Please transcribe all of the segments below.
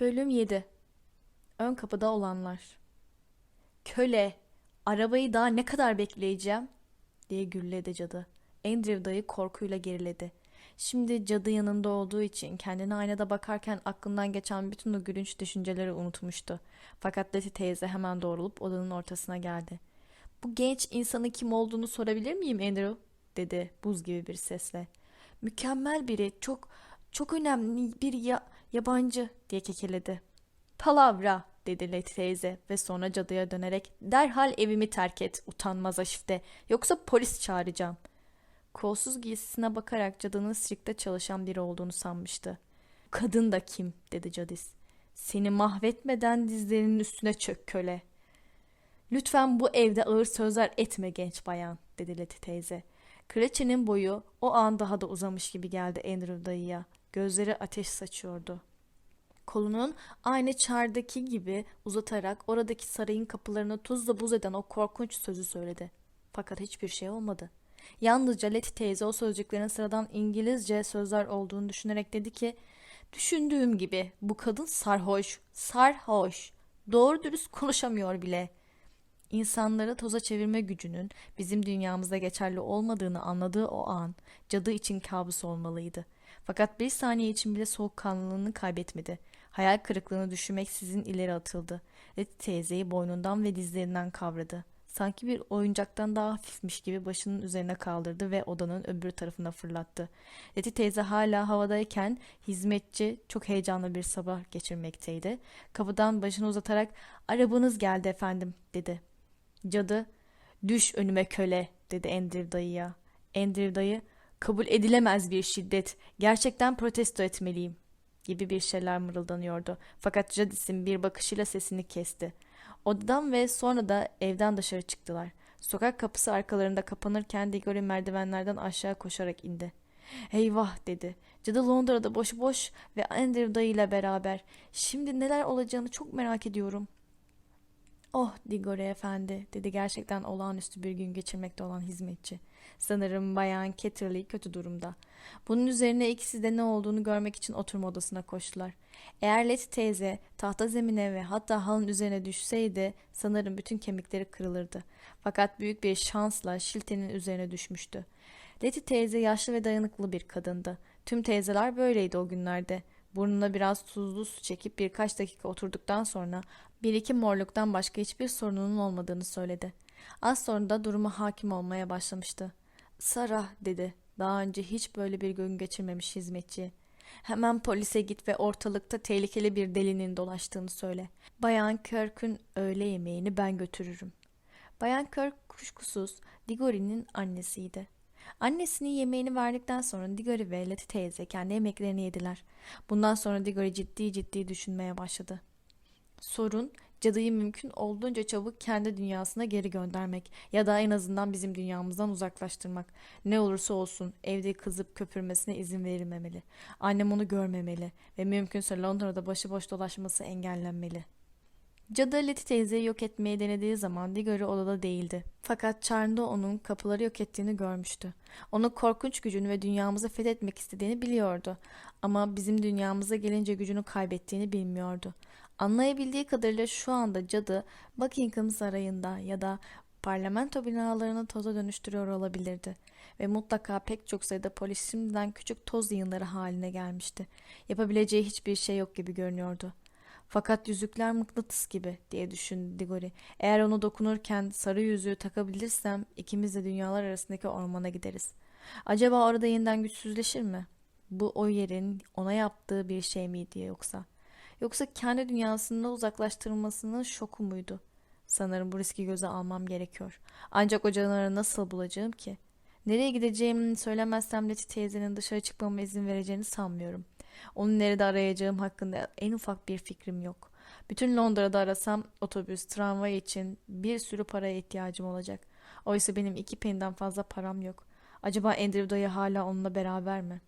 Bölüm 7 Ön kapıda olanlar Köle, arabayı daha ne kadar bekleyeceğim? diye gürledi cadı. Andrew dayı korkuyla geriledi. Şimdi cadı yanında olduğu için kendine aynada bakarken aklından geçen bütün o gülünç düşünceleri unutmuştu. Fakat Letty teyze hemen doğrulup odanın ortasına geldi. Bu genç insanın kim olduğunu sorabilir miyim Andrew? dedi buz gibi bir sesle. Mükemmel biri, çok çok önemli bir ya- yabancı diye kekeledi. Palavra dedi Letty teyze ve sonra cadıya dönerek derhal evimi terk et utanmaz aşifte yoksa polis çağıracağım. Kolsuz giysisine bakarak cadının sirkte çalışan biri olduğunu sanmıştı. Kadın da kim dedi cadis. Seni mahvetmeden dizlerinin üstüne çök köle. Lütfen bu evde ağır sözler etme genç bayan dedi Letty teyze. Kraliçenin boyu o an daha da uzamış gibi geldi Andrew dayıya. Gözleri ateş saçıyordu. Kolunun aynı çardaki gibi uzatarak oradaki sarayın kapılarını tuzla buz eden o korkunç sözü söyledi. Fakat hiçbir şey olmadı. Yalnızca Letty teyze o sözcüklerin sıradan İngilizce sözler olduğunu düşünerek dedi ki Düşündüğüm gibi bu kadın sarhoş, sarhoş. Doğru dürüst konuşamıyor bile. İnsanları toza çevirme gücünün bizim dünyamızda geçerli olmadığını anladığı o an cadı için kabus olmalıydı. Fakat bir saniye için bile soğukkanlılığını kaybetmedi. Hayal kırıklığını düşünmeksizin ileri atıldı. Letty teyzeyi boynundan ve dizlerinden kavradı. Sanki bir oyuncaktan daha hafifmiş gibi başının üzerine kaldırdı ve odanın öbür tarafına fırlattı. Letty teyze hala havadayken hizmetçi çok heyecanlı bir sabah geçirmekteydi. Kapıdan başını uzatarak arabanız geldi efendim dedi. Cadı düş önüme köle dedi Andrew dayıya. Andrew dayı kabul edilemez bir şiddet gerçekten protesto etmeliyim gibi bir şeyler mırıldanıyordu. Fakat Jadis'in bir bakışıyla sesini kesti. Odadan ve sonra da evden dışarı çıktılar. Sokak kapısı arkalarında kapanırken Diggory merdivenlerden aşağı koşarak indi. Eyvah dedi. Cadı Londra'da boş boş ve Andrew dayıyla beraber. Şimdi neler olacağını çok merak ediyorum. Oh Diggory efendi dedi gerçekten olağanüstü bir gün geçirmekte olan hizmetçi. Sanırım bayan Catterley kötü durumda. Bunun üzerine ikisi de ne olduğunu görmek için oturma odasına koştular. Eğer Letty teyze tahta zemine ve hatta halın üzerine düşseydi sanırım bütün kemikleri kırılırdı. Fakat büyük bir şansla şiltenin üzerine düşmüştü. Letty teyze yaşlı ve dayanıklı bir kadındı. Tüm teyzeler böyleydi o günlerde. Burnuna biraz tuzlu su çekip birkaç dakika oturduktan sonra bir iki morluktan başka hiçbir sorununun olmadığını söyledi. Az sonra da duruma hakim olmaya başlamıştı. Sarah dedi. Daha önce hiç böyle bir gün geçirmemiş hizmetçi. Hemen polise git ve ortalıkta tehlikeli bir delinin dolaştığını söyle. Bayan Kirk'ün öğle yemeğini ben götürürüm. Bayan Kirk kuşkusuz Diggory'nin annesiydi. Annesinin yemeğini verdikten sonra Diggory ve Letty teyze kendi yemeklerini yediler. Bundan sonra Diggory ciddi ciddi düşünmeye başladı. Sorun cadıyı mümkün olduğunca çabuk kendi dünyasına geri göndermek ya da en azından bizim dünyamızdan uzaklaştırmak. Ne olursa olsun evde kızıp köpürmesine izin verilmemeli. Annem onu görmemeli ve mümkünse Londra'da başıboş dolaşması engellenmeli. Cadı Letty teyzeyi yok etmeyi denediği zaman Diggory odada değildi. Fakat Charn'da onun kapıları yok ettiğini görmüştü. Onu korkunç gücünü ve dünyamızı fethetmek istediğini biliyordu. Ama bizim dünyamıza gelince gücünü kaybettiğini bilmiyordu. Anlayabildiği kadarıyla şu anda cadı Buckingham Sarayı'nda ya da parlamento binalarını toza dönüştürüyor olabilirdi. Ve mutlaka pek çok sayıda polis şimdiden küçük toz yığınları haline gelmişti. Yapabileceği hiçbir şey yok gibi görünüyordu. Fakat yüzükler mıknatıs gibi diye düşündü Diggory. Eğer onu dokunurken sarı yüzüğü takabilirsem ikimiz de dünyalar arasındaki ormana gideriz. Acaba orada yeniden güçsüzleşir mi? Bu o yerin ona yaptığı bir şey miydi yoksa? Yoksa kendi dünyasında uzaklaştırılmasının şoku muydu? Sanırım bu riski göze almam gerekiyor. Ancak o canavarı nasıl bulacağım ki? Nereye gideceğimi söylemezsem Letty teyzenin dışarı çıkmama izin vereceğini sanmıyorum. Onu nerede arayacağım hakkında en ufak bir fikrim yok. Bütün Londra'da arasam otobüs, tramvay için bir sürü paraya ihtiyacım olacak. Oysa benim iki peninden fazla param yok. Acaba Andrew dayı hala onunla beraber mi?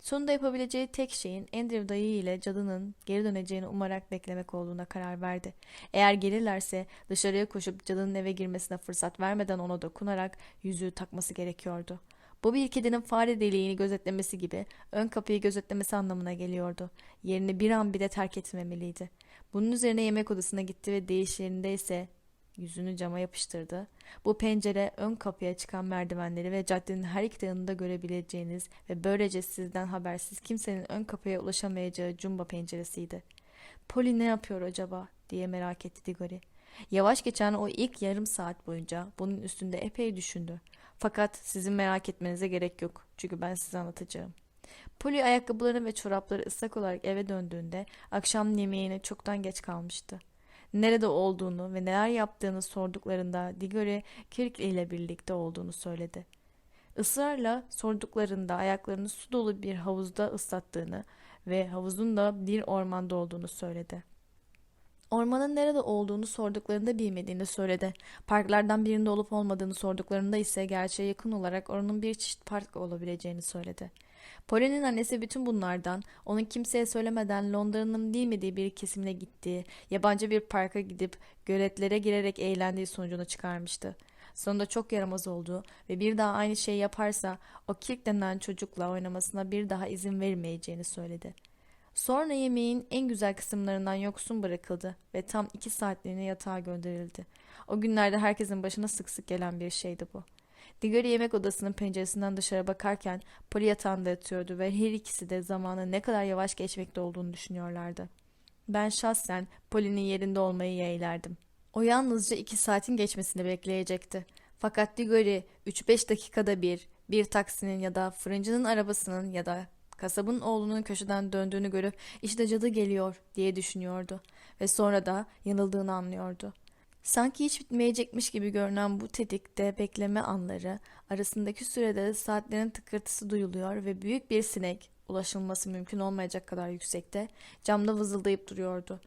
Sonunda yapabileceği tek şeyin Andrew dayı ile cadının geri döneceğini umarak beklemek olduğuna karar verdi. Eğer gelirlerse dışarıya koşup cadının eve girmesine fırsat vermeden ona dokunarak yüzüğü takması gerekiyordu. Bu bir kedinin fare deliğini gözetlemesi gibi ön kapıyı gözetlemesi anlamına geliyordu. Yerini bir an bile terk etmemeliydi. Bunun üzerine yemek odasına gitti ve değiş yerindeyse yüzünü cama yapıştırdı. Bu pencere ön kapıya çıkan merdivenleri ve caddenin her iki yanında görebileceğiniz ve böylece sizden habersiz kimsenin ön kapıya ulaşamayacağı cumba penceresiydi. Polly ne yapıyor acaba diye merak etti Diggory. Yavaş geçen o ilk yarım saat boyunca bunun üstünde epey düşündü. Fakat sizin merak etmenize gerek yok. Çünkü ben size anlatacağım. Polly ayakkabıları ve çorapları ıslak olarak eve döndüğünde akşam yemeğine çoktan geç kalmıştı. Nerede olduğunu ve neler yaptığını sorduklarında Diggory Kirk ile birlikte olduğunu söyledi. Israrla sorduklarında ayaklarını su dolu bir havuzda ıslattığını ve havuzun da bir ormanda olduğunu söyledi. Ormanın nerede olduğunu sorduklarında bilmediğini söyledi. Parklardan birinde olup olmadığını sorduklarında ise gerçeğe yakın olarak oranın bir çeşit park olabileceğini söyledi. Polly'nin annesi bütün bunlardan onun kimseye söylemeden Londra'nın bilmediği bir kesimine gittiği, yabancı bir parka gidip göletlere girerek eğlendiği sonucunu çıkarmıştı. Sonunda çok yaramaz olduğu ve bir daha aynı şeyi yaparsa o Kirk denen çocukla oynamasına bir daha izin vermeyeceğini söyledi. Sonra yemeğin en güzel kısımlarından yoksun bırakıldı ve tam iki saatliğine yatağa gönderildi. O günlerde herkesin başına sık sık gelen bir şeydi bu. Diggory yemek odasının penceresinden dışarı bakarken Polly yatağında yatıyordu ve her ikisi de zamanın ne kadar yavaş geçmekte olduğunu düşünüyorlardı. Ben şahsen Polly'nin yerinde olmayı yeğlerdim. O yalnızca iki saatin geçmesini bekleyecekti. Fakat Diggory 3-5 dakikada bir, bir taksinin ya da fırıncının arabasının ya da kasabın oğlunun köşeden döndüğünü görüp işte cadı geliyor diye düşünüyordu ve sonra da yanıldığını anlıyordu. Sanki hiç bitmeyecekmiş gibi görünen bu tetikte bekleme anları arasındaki sürede saatlerin tıkırtısı duyuluyor ve büyük bir sinek, ulaşılması mümkün olmayacak kadar yüksekte, camda vızıldayıp duruyordu.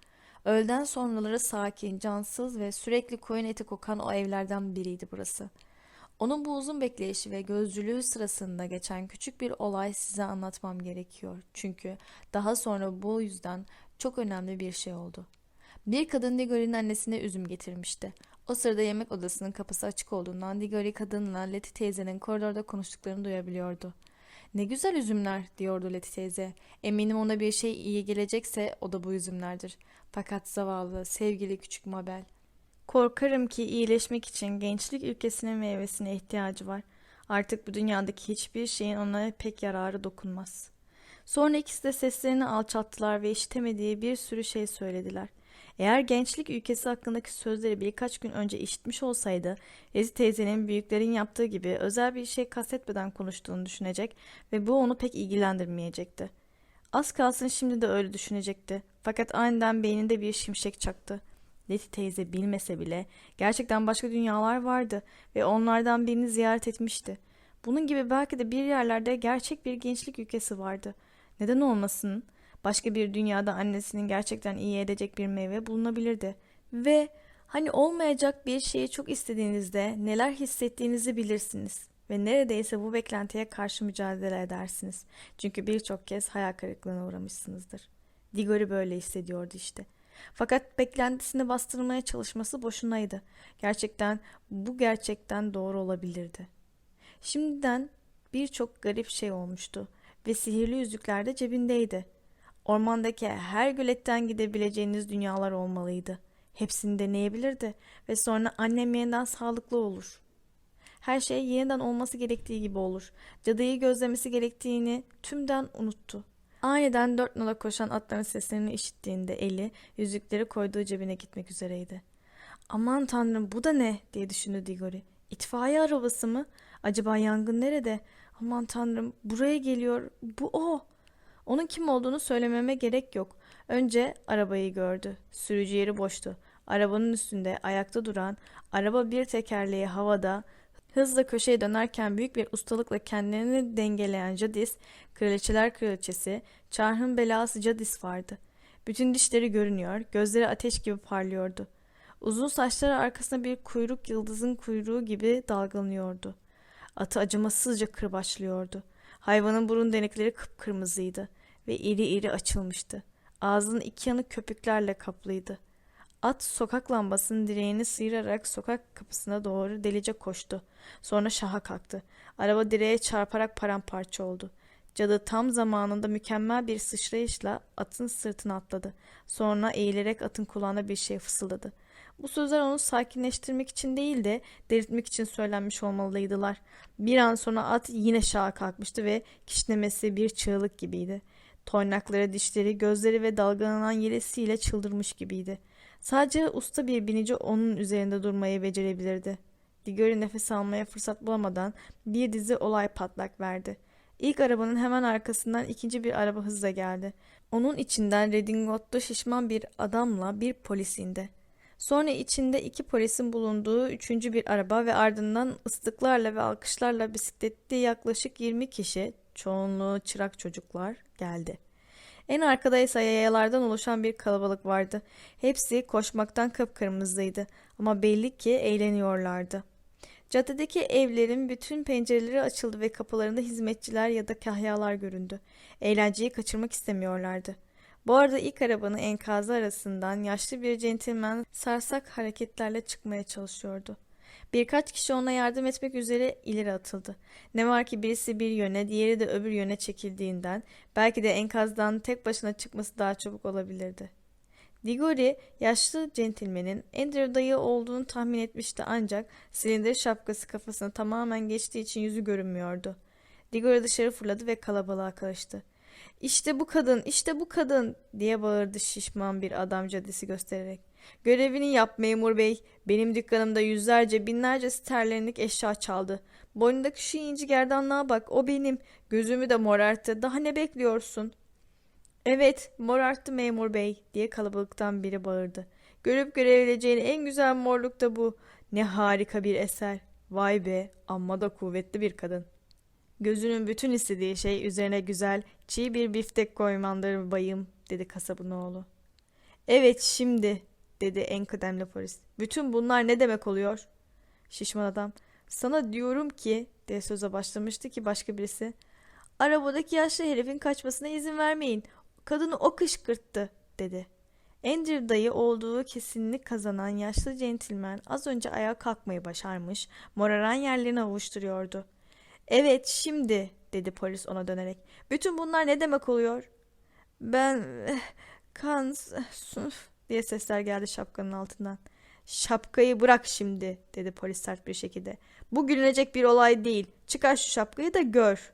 Öğleden sonraları sakin, cansız ve sürekli koyun eti kokan o evlerden biriydi burası. Onun bu uzun bekleyişi ve gözcülüğü sırasında geçen küçük bir olay size anlatmam gerekiyor. Çünkü daha sonra bu yüzden çok önemli bir şey oldu. Bir kadın Diggory'nin annesine üzüm getirmişti. O sırada yemek odasının kapısı açık olduğundan Diggory kadınla Letty teyzenin koridorda konuştuklarını duyabiliyordu. Ne güzel üzümler diyordu Letty teyze. Eminim ona bir şey iyi gelecekse o da bu üzümlerdir. Fakat zavallı, sevgili küçük Mabel. Korkarım ki iyileşmek için gençlik ülkesinin meyvesine ihtiyacı var. Artık bu dünyadaki hiçbir şeyin ona pek yararı dokunmaz. Sonra ikisi de seslerini alçalttılar ve işitemediği bir sürü şey söylediler. Eğer gençlik ülkesi hakkındaki sözleri birkaç gün önce işitmiş olsaydı, Ezi teyzenin büyüklerin yaptığı gibi özel bir şey kastetmeden konuştuğunu düşünecek ve bu onu pek ilgilendirmeyecekti. Az kalsın şimdi de öyle düşünecekti. Fakat aniden beyninde bir şimşek çaktı. Leti teyze bilmese bile gerçekten başka dünyalar vardı ve onlardan birini ziyaret etmişti. Bunun gibi belki de bir yerlerde gerçek bir gençlik ülkesi vardı. Neden olmasın? Başka bir dünyada annesinin gerçekten iyi edecek bir meyve bulunabilirdi. Ve hani olmayacak bir şeyi çok istediğinizde neler hissettiğinizi bilirsiniz ve neredeyse bu beklentiye karşı mücadele edersiniz. Çünkü birçok kez hayal kırıklığına uğramışsınızdır. Diggory böyle hissediyordu işte. Fakat beklentisini bastırmaya çalışması boşunaydı. Gerçekten bu gerçekten doğru olabilirdi. Şimdiden birçok garip şey olmuştu ve sihirli yüzükler de cebindeydi. Ormandaki her göletten gidebileceğiniz dünyalar olmalıydı. Hepsini deneyebilirdi ve sonra annem yeniden sağlıklı olur. Her şey yeniden olması gerektiği gibi olur. Cadıyı gözlemesi gerektiğini tümden unuttu. Aniden dört nala koşan atların seslerini işittiğinde eli yüzükleri koyduğu cebine gitmek üzereydi. Aman tanrım bu da ne diye düşündü Diggory. İtfaiye arabası mı? Acaba yangın nerede? Aman tanrım buraya geliyor. Bu o. Onun kim olduğunu söylememe gerek yok. Önce arabayı gördü. Sürücü yeri boştu. Arabanın üstünde ayakta duran, araba bir tekerleği havada, hızla köşeye dönerken büyük bir ustalıkla kendilerini dengeleyen Jadis, kraliçeler kraliçesi, çarhın belası Jadis vardı. Bütün dişleri görünüyor, gözleri ateş gibi parlıyordu. Uzun saçları arkasında bir kuyruk yıldızın kuyruğu gibi dalgalanıyordu. Atı acımasızca kırbaçlıyordu. Hayvanın burun delikleri kıpkırmızıydı ve iri iri açılmıştı. Ağzının iki yanı köpüklerle kaplıydı. At sokak lambasının direğini sıyırarak sokak kapısına doğru delice koştu. Sonra şaha kalktı. Araba direğe çarparak paramparça oldu. Cadı tam zamanında mükemmel bir sıçrayışla atın sırtına atladı. Sonra eğilerek atın kulağına bir şey fısıldadı. Bu sözler onu sakinleştirmek için değil de delirtmek için söylenmiş olmalıydılar. Bir an sonra at yine şaha kalkmıştı ve kişnemesi bir çığlık gibiydi. Toynakları, dişleri, gözleri ve dalgalanan yelesiyle çıldırmış gibiydi. Sadece usta bir binici onun üzerinde durmayı becerebilirdi. Diggory nefes almaya fırsat bulamadan bir dizi olay patlak verdi. İlk arabanın hemen arkasından ikinci bir araba hızla geldi. Onun içinden redingotlu şişman bir adamla bir polis indi. Sonra içinde iki polisin bulunduğu üçüncü bir araba ve ardından ıslıklarla ve alkışlarla bisikletli yaklaşık 20 kişi, çoğunluğu çırak çocuklar, geldi. En arkada ise yayalardan oluşan bir kalabalık vardı. Hepsi koşmaktan kıpkırmızıydı ama belli ki eğleniyorlardı. Caddedeki evlerin bütün pencereleri açıldı ve kapılarında hizmetçiler ya da kahyalar göründü. Eğlenceyi kaçırmak istemiyorlardı. Bu arada ilk arabanın enkazı arasından yaşlı bir centilmen sarsak hareketlerle çıkmaya çalışıyordu. Birkaç kişi ona yardım etmek üzere ileri atıldı. Ne var ki birisi bir yöne, diğeri de öbür yöne çekildiğinden belki de enkazdan tek başına çıkması daha çabuk olabilirdi. Diggory yaşlı centilmenin Andrew dayı olduğunu tahmin etmişti ancak silindir şapkası kafasına tamamen geçtiği için yüzü görünmüyordu. Diggory dışarı fırladı ve kalabalığa karıştı. İşte bu kadın, işte bu kadın diye bağırdı şişman bir adam caddesi göstererek. Görevini yap memur bey. Benim dükkanımda yüzlerce binlerce sterlinlik eşya çaldı. Boynundaki şu inci gerdanlığa bak o benim. Gözümü de morarttı. Daha ne bekliyorsun? Evet morarttı memur bey diye kalabalıktan biri bağırdı. Görüp görebileceğin en güzel morluk da bu. Ne harika bir eser. Vay be amma da kuvvetli bir kadın. Gözünün bütün istediği şey üzerine güzel, çiğ bir biftek koymandır bayım, dedi kasabın oğlu. Evet şimdi, dedi en kıdemli polis. Bütün bunlar ne demek oluyor? Şişman adam, sana diyorum ki, diye söze başlamıştı ki başka birisi. Arabadaki yaşlı herifin kaçmasına izin vermeyin. Kadını o kışkırttı, dedi. Andrew dayı olduğu kesinlik kazanan yaşlı centilmen az önce ayağa kalkmayı başarmış, moraran yerlerini avuşturuyordu. Evet şimdi dedi polis ona dönerek. Bütün bunlar ne demek oluyor? Ben eh, kan suf diye sesler geldi şapkanın altından. Şapkayı bırak şimdi dedi polis sert bir şekilde. Bu gülünecek bir olay değil. Çıkar şu şapkayı da gör.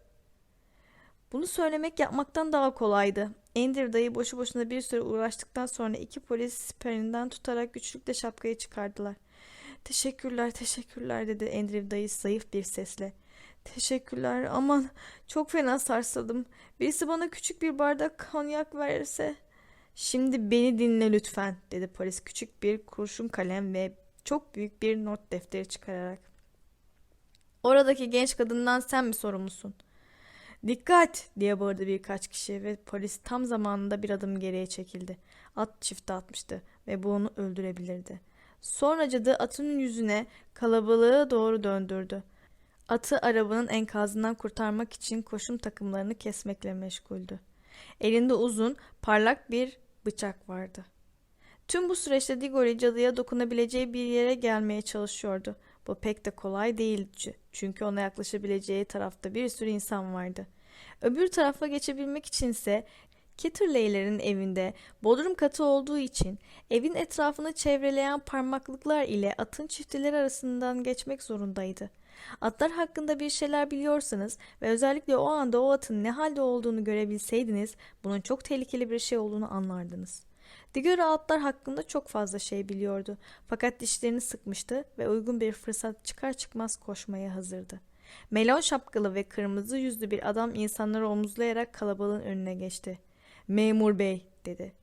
Bunu söylemek yapmaktan daha kolaydı. Andrew dayı boşu boşuna bir süre uğraştıktan sonra iki polis siperinden tutarak güçlükle şapkayı çıkardılar. Teşekkürler, teşekkürler dedi Andrew dayı zayıf bir sesle. Teşekkürler. Aman çok fena sarsıldım. Birisi bana küçük bir bardak konyak verirse. Şimdi beni dinle lütfen dedi polis küçük bir kurşun kalem ve çok büyük bir not defteri çıkararak. Oradaki genç kadından sen mi sorumlusun? Dikkat diye bağırdı birkaç kişi ve polis tam zamanında bir adım geriye çekildi. At çifte atmıştı ve bu onu öldürebilirdi. Sonra cadı atının yüzüne kalabalığı doğru döndürdü. Atı arabanın enkazından kurtarmak için koşum takımlarını kesmekle meşguldü. Elinde uzun, parlak bir bıçak vardı. Tüm bu süreçte Diggory cadıya dokunabileceği bir yere gelmeye çalışıyordu. Bu pek de kolay değildi çünkü ona yaklaşabileceği tarafta bir sürü insan vardı. Öbür tarafa geçebilmek içinse Kitterley'lerin evinde bodrum katı olduğu için evin etrafını çevreleyen parmaklıklar ile atın çifteleri arasından geçmek zorundaydı. Atlar hakkında bir şeyler biliyorsanız ve özellikle o anda o atın ne halde olduğunu görebilseydiniz bunun çok tehlikeli bir şey olduğunu anlardınız. Diggory atlar hakkında çok fazla şey biliyordu fakat dişlerini sıkmıştı ve uygun bir fırsat çıkar çıkmaz koşmaya hazırdı. Melon şapkalı ve kırmızı yüzlü bir adam insanları omuzlayarak kalabalığın önüne geçti. Memur bey dedi.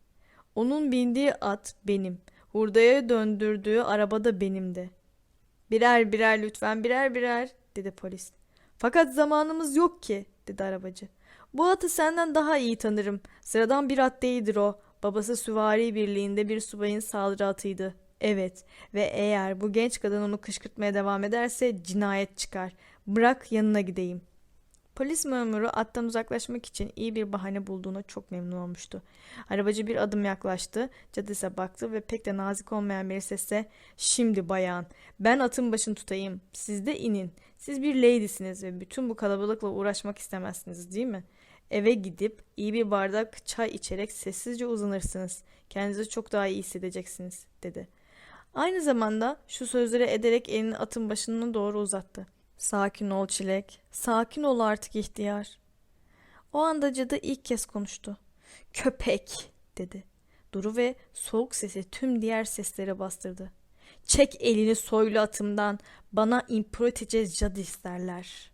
Onun bindiği at benim. Hurdaya döndürdüğü araba da benimdi. Birer birer lütfen birer birer dedi polis. Fakat zamanımız yok ki dedi arabacı. Bu atı senden daha iyi tanırım. Sıradan bir at değildir o. Babası süvari birliğinde bir subayın saldırı atıydı. Evet ve eğer bu genç kadın onu kışkırtmaya devam ederse cinayet çıkar. Bırak yanına gideyim. Polis memuru attan uzaklaşmak için iyi bir bahane bulduğuna çok memnun olmuştu. Arabacı bir adım yaklaştı, cadı ise baktı ve pek de nazik olmayan bir sesle ''Şimdi bayan, ben atın başını tutayım, siz de inin. Siz bir lady'siniz ve bütün bu kalabalıkla uğraşmak istemezsiniz değil mi? Eve gidip iyi bir bardak çay içerek sessizce uzanırsınız. Kendinizi çok daha iyi hissedeceksiniz.'' dedi. Aynı zamanda şu sözleri ederek elini atın başına doğru uzattı. Sakin ol çilek. Sakin ol artık ihtiyar. O anda cadı ilk kez konuştu. Köpek dedi. Duru ve soğuk sesi tüm diğer sesleri bastırdı. Çek elini soylu atımdan. Bana imparatoriçe cadı isterler.